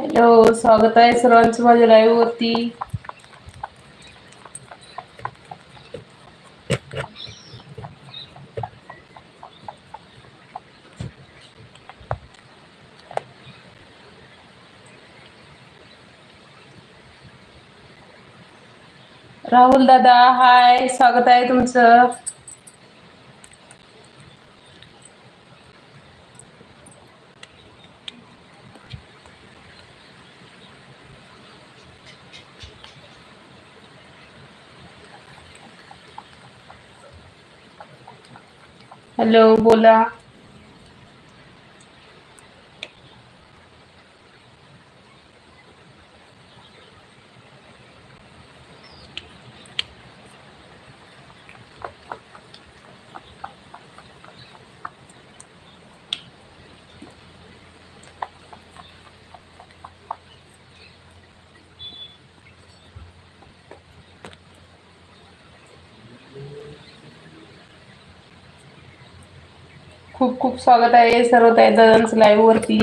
Hello स्वागत आहे सर्वांचं माझ्या लाईव्ह वरती. राहुल दादा हाय स्वागत आहे तुमचं. हॅलो बोला. खूप खूप स्वागत आहे सर्व ताई दादांचं लाईव्ह वरती.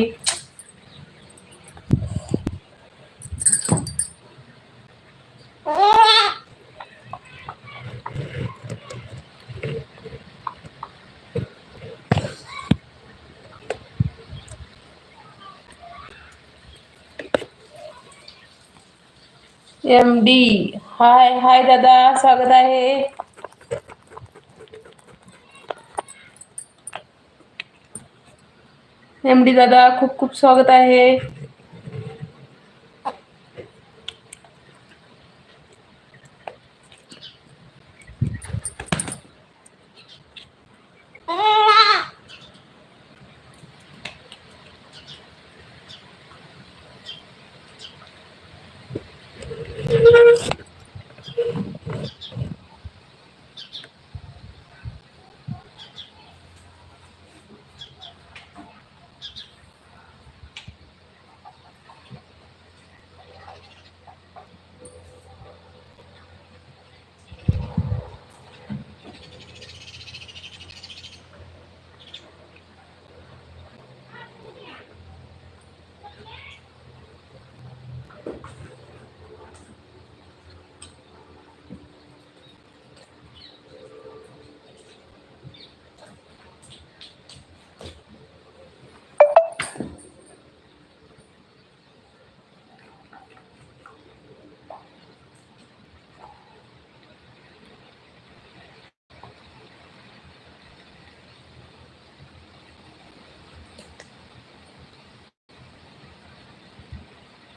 एम डी हाय हाय दादा. स्वागत आहे. एम डी दादा खूप खूप स्वागत आहे.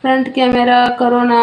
फ्रंट कॅमेरा करोना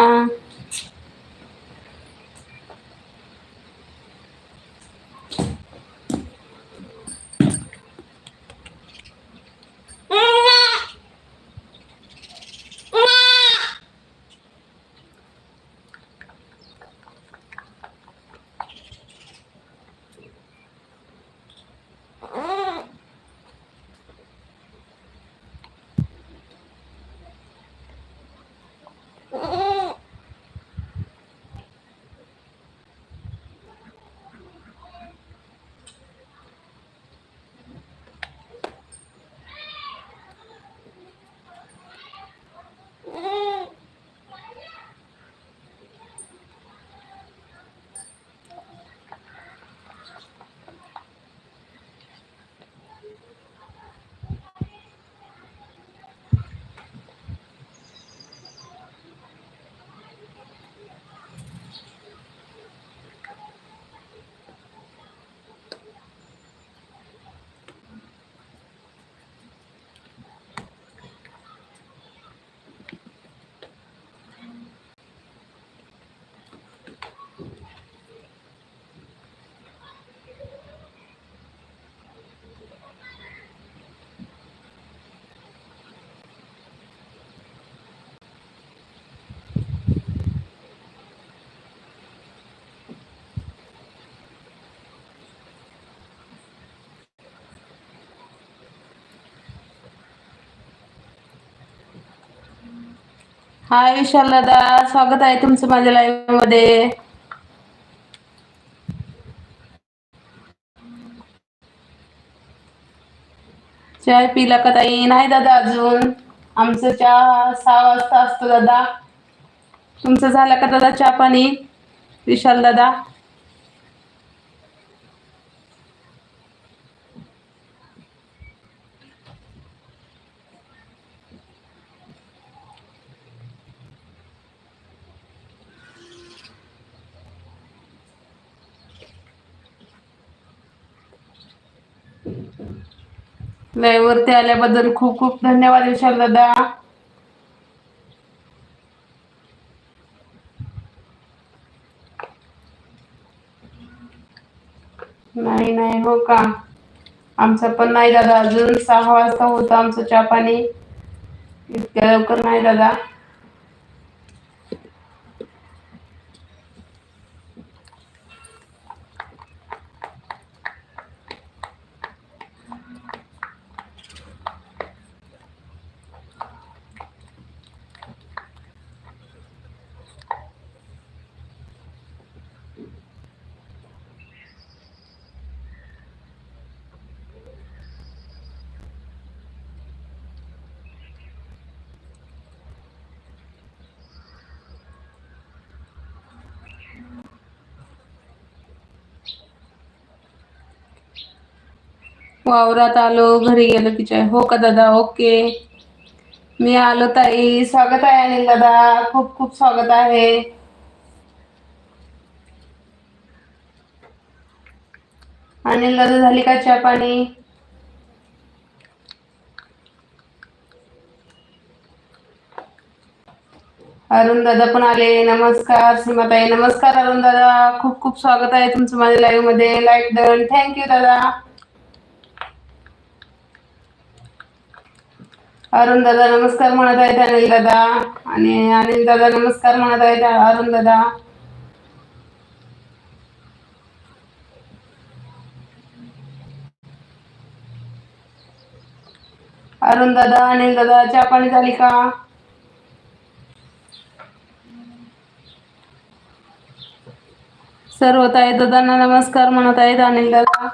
हाय विशाल दादा स्वागत आहे तुमचं माझ्या लाईव्हमध्ये. चाय पिला का ताई? नाही दादा अजून. आमचं चहा सहा वाजता असतो दादा. तुमचं झालं का दादा चहा पाणी? विशाल दादा लाईव्ह वरती आल्याबद्दल खूप खूप धन्यवाद विशाल दादा. नाही नाही हो का? आमचं पण नाही दादा अजून सहा वाजता होतं आमचं चहा पाणी. इतक्या लवकर नाही दादा. वावरात आलो घरी गेलो तिच्या हो का दादा? ओके. मी आलो ताई. स्वागत आहे अनिल दादा. खूप खूप स्वागत आहे. अनिल दादा झाली का चहा पाणी? अरुण दादा पण आले. नमस्कार. सीमाताई नमस्कार अरुण दादा. खूप खूप स्वागत आहे तुमचं माझ्या लाईव्हमध्ये. लाईक डन थँक्यू दादा. अरुण दादा नमस्कार म्हणत आहेत अनिल दादा आणि अनिल दादा नमस्कार म्हणत आहेत अरुण दादा. अरुण दादा अनिल दादा चहा पाणी झाली का? सर्व ताई दादांना नमस्कार म्हणत आहेत अनिल दादा.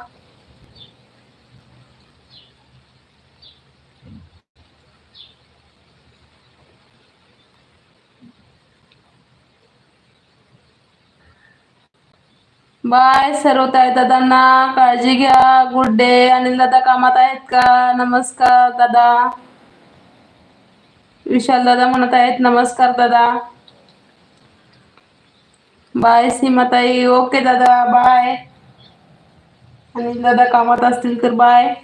बाय सर्व दादांना काळजी घ्या. गुड डे अनिल दादा कामात आहेत का? नमस्कार दादा. विशाल दादा म्हणत आहेत नमस्कार दादा. बाय सीमाताई. ओके दादा. बाय अनिल दादा कामात असतील तर बाय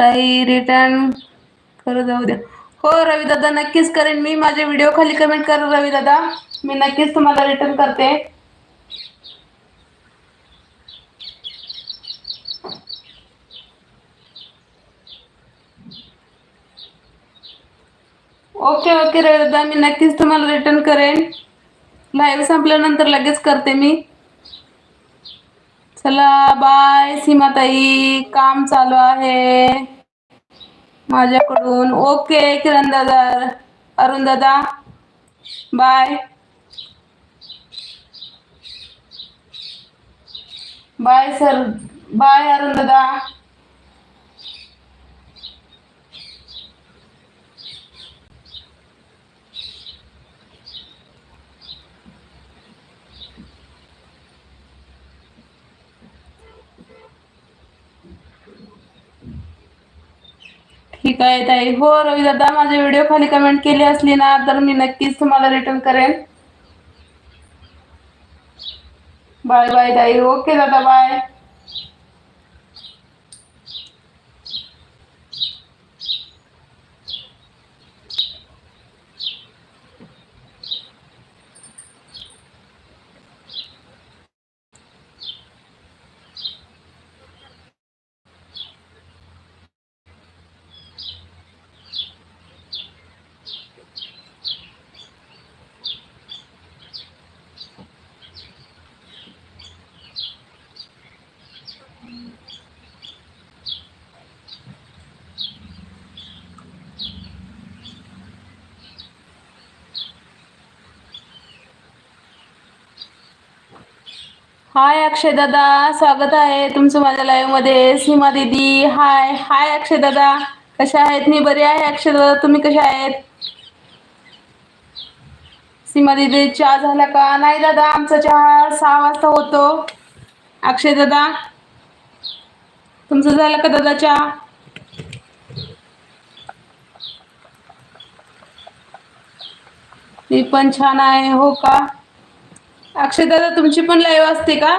काही रिटर्न करू जाऊ द्या. हो रवी दादा नक्कीच करेन मी माझे व्हिडिओ खाली कमेंट कर रवी दादा. मी नक्कीच तुम्हाला रिटर्न करते. ओके ओके रवी दादा मी नक्कीच तुम्हाला रिटर्न करेन. लाईव्ह संपल्यानंतर लगेच करते मी. चला बाय सीमाताई. काम चालू आहे. माझ्याकडून. ओके किरण दादा. अरुण दादा. Bye. Bye sir. Bye Arun दादा. ठीक आहे ताई. हो रवी दादा माझे व्हिडिओ खाली कमेंट केली असली ना तर मी नक्कीच तुम्हाला रिटर्न करेन. बाय बाय ताई. ओके दादा बाय हाय अक्षय दादा स्वागत आहे तुमचं माझ्या लाईव्हमध्ये. सीमा दिदी हाय. हाय अक्षय दादा. कशा आहेत? मी बरी आहे अक्षय दादा. तुम्ही कशा आहेत? सीमा दिदी चहा झाला का? नाही दादा आमचा चहा सहा वाजता होतो. अक्षय दादा तुमचं झालं का दादा चहा? मी पण छान आहे हो का? अक्षय दादा तुमची पण लाईव्ह असते का?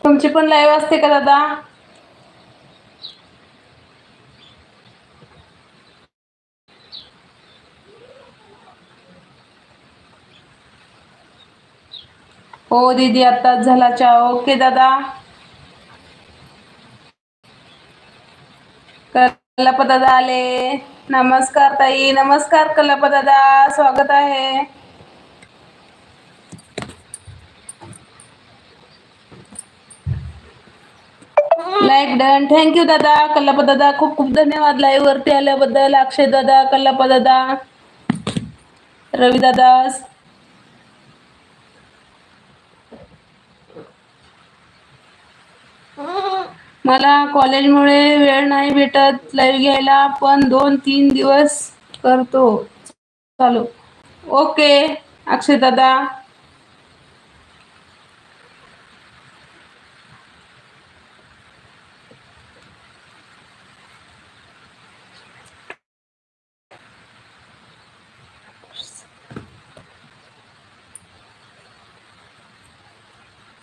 तुमची पण लाईव्ह असते का दादा? हो दीदी आत्ताच झाला चा ओके दादा. कल्लाप दादा आले. नमस्कार ताई नमस्कार कल्लाप दादा स्वागत आहे. लाईक डन थँक्यू दादा कल्लाप दादा खूप खूप धन्यवाद लाईव्ह वरती आल्याबद्दल. अक्षय दादा कल्लाप दादा रवी दादा. मला कॉलेजमुळे वेळ नाही भेटत. लाईव्ह घ्यायला पण दोन तीन दिवस करतो. चालू. ओके अक्षय दादा.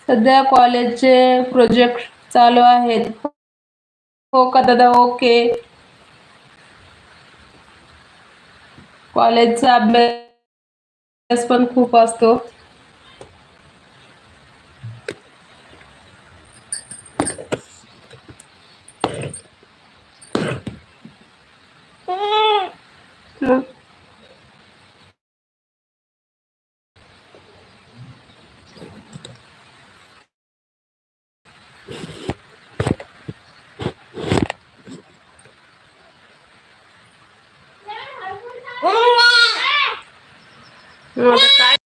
सध्या कॉलेजचे प्रोजेक्ट चालू आहेत. हो का दादा? ओके. कॉलेजचा अभ्यास पण खूप असतो मग मग आता काय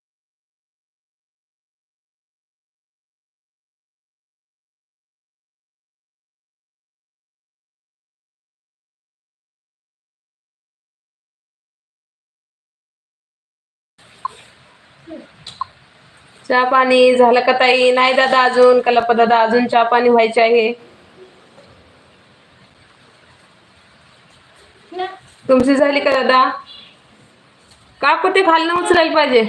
चहा पाणी झालं का ताई? नाही दादा अजून. कलप दादा अजून चहा पाणी व्हायचे आहे. तुमची झाली का दादा? का कुठे खालनं उचलायला पाहिजे.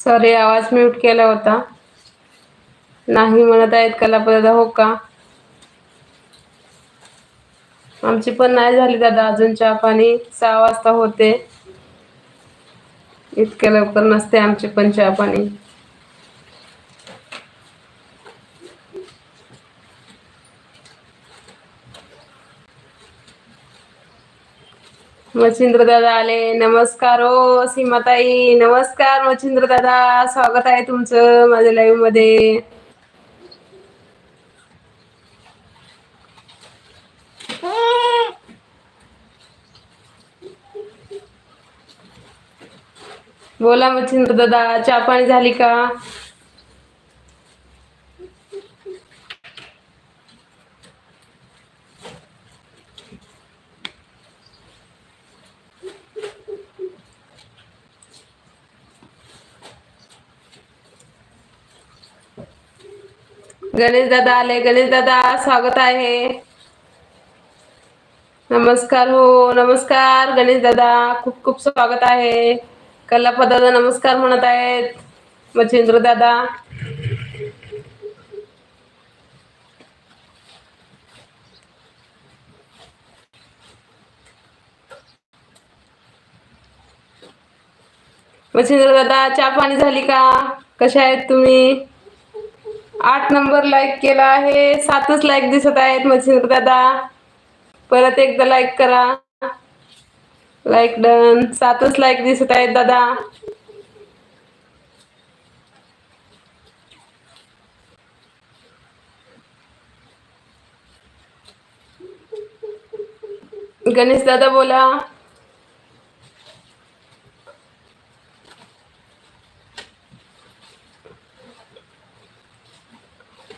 सॉरी आवाज म्यूट केला होता. नाही म्हणत आहेत कल्लाप्पा दादा हो का? आमची पण नाही झाली दादा अजून चहा पाणी. सहा वाजता होते. इतक्या लवकर नसते आमची पण चहा पाणी. मच्छिंद्र दादा आले. नमस्कार ओ सीमाताई. नमस्कार मच्छिंद्र दादा स्वागत आहे तुमचं माझ्या लाईव्हमध्ये. बोला मच्छिंद्र दादा चहा पाणी झाली का? गणेश दादा आले. गणेश दादा स्वागत आहे. नमस्कार हो नमस्कार. गणेश दादा खूप खूप स्वागत आहे. कल्लाप्पा दादा नमस्कार म्हणत आहेत. मच्छिंद्र दादा. मच्छिंद्र दादा चहा पाणी झाली का? कशा आहेत तुम्ही? आठ नंबर लाईक केला आहे. सातच लाईक दिसत आहेत मच्छिंद्र दादा. परत एकदा लाईक करा. लाईक डन सातच लाईक दिसत आहेत दादा. गणेश दादा बोला.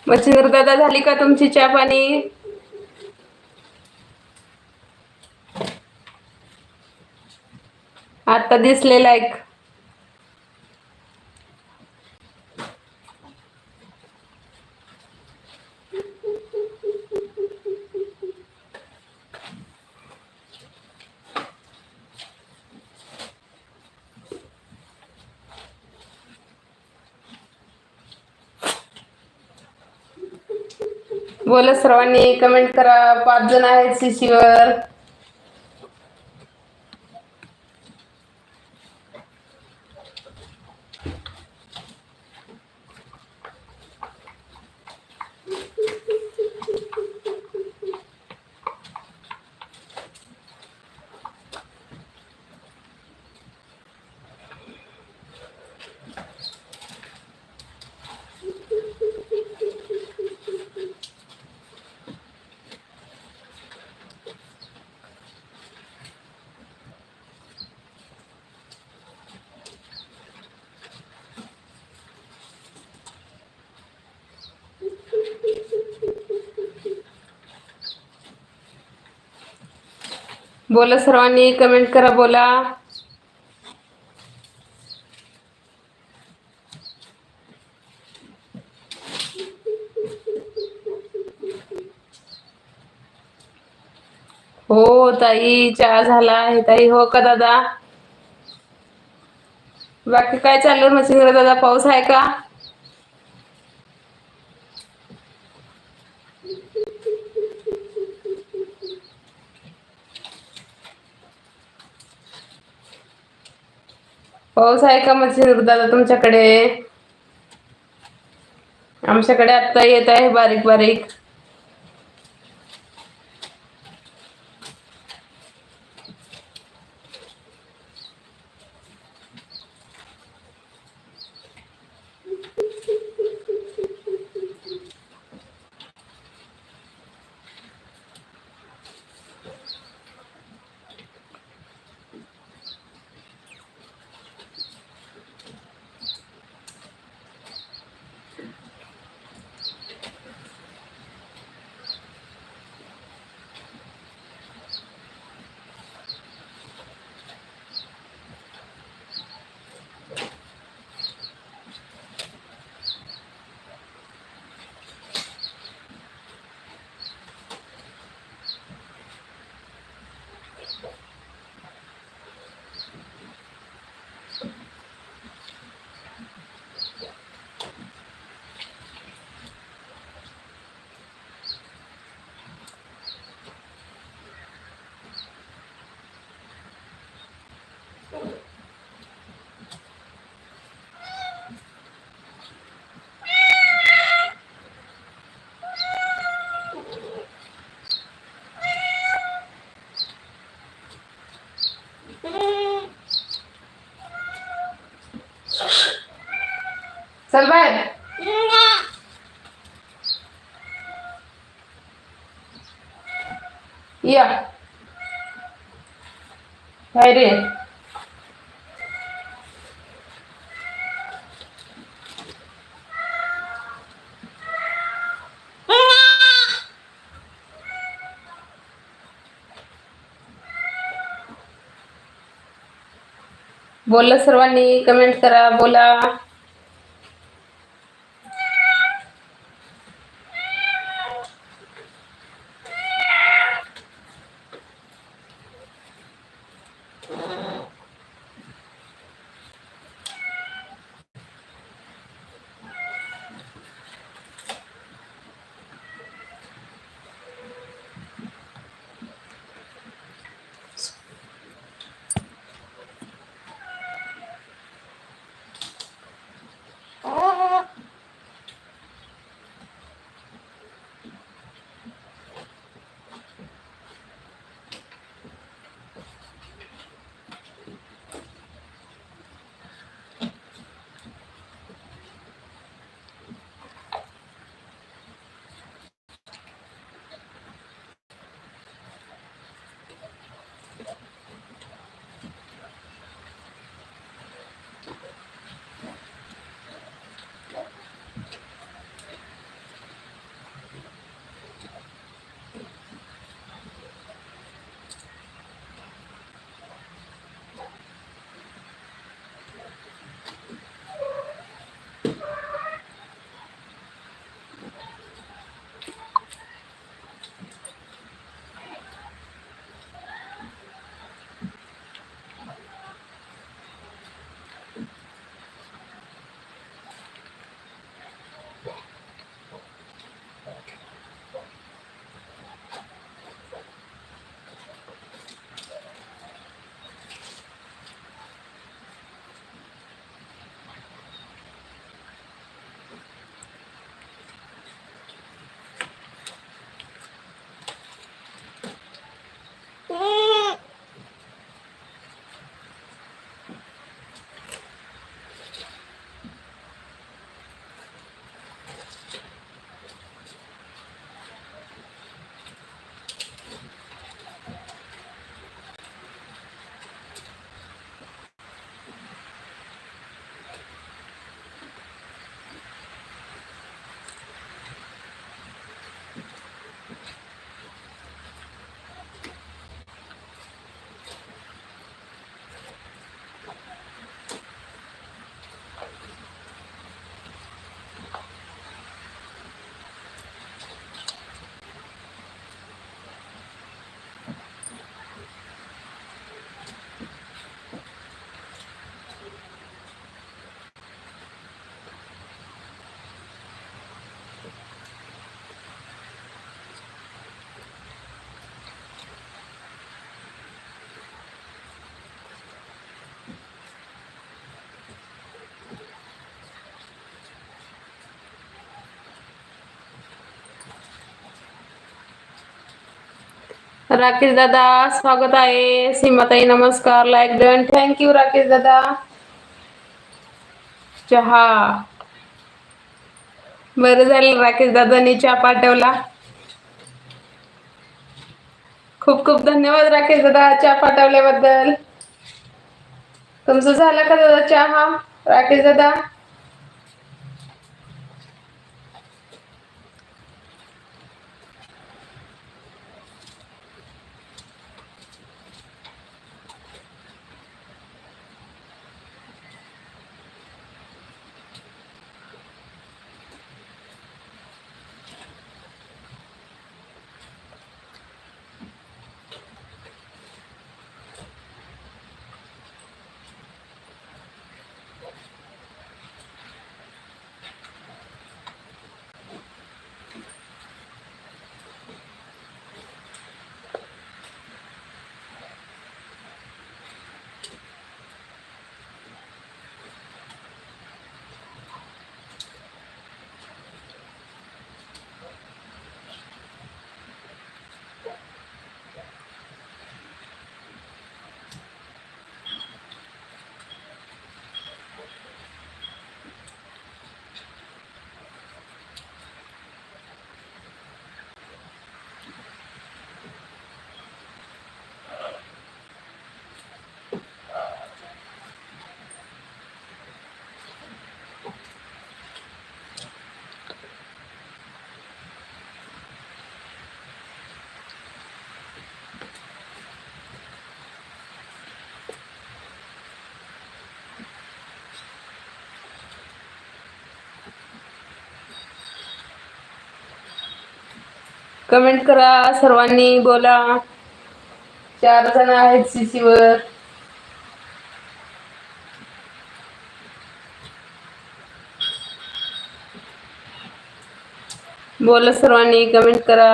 मच्छिंद्र दादा झाली का तुमची चहा पाणी? आता दिसले लाईक बोला सर्वांनी कमेंट करा. पाच जण आहेत सीसीवर बोला सर्वांनी कमेंट करा बोला. हो ताई चहा झाला आहे ताई. हो का दादा? बाकी काय चाललं मच्छिंद्र दादा पाऊस आहे का? पाऊस आहे का मच्छिंद्र दादा तुमच्याकडे? आमच्याकडे आता येत आहे बारीक बारीक. चल बाहेर. या. काय रे बोला सर्वांनी कमेंट करा बोला. राकेश दादा स्वागत आहे. सीमाताई नमस्कार. लाईक डन थँक्यू राकेश दादा. चहा. बरं झालं राकेश दादांनी चहा पाठवला. खूप खूप धन्यवाद राकेश दादा चहा पाठवल्याबद्दल. तुमचं झालं का दादा चहा? राकेश दादा? कमेंट करा सर्वांनी बोला. चार जण आहेत CC वर. बोला सर्वांनी कमेंट करा.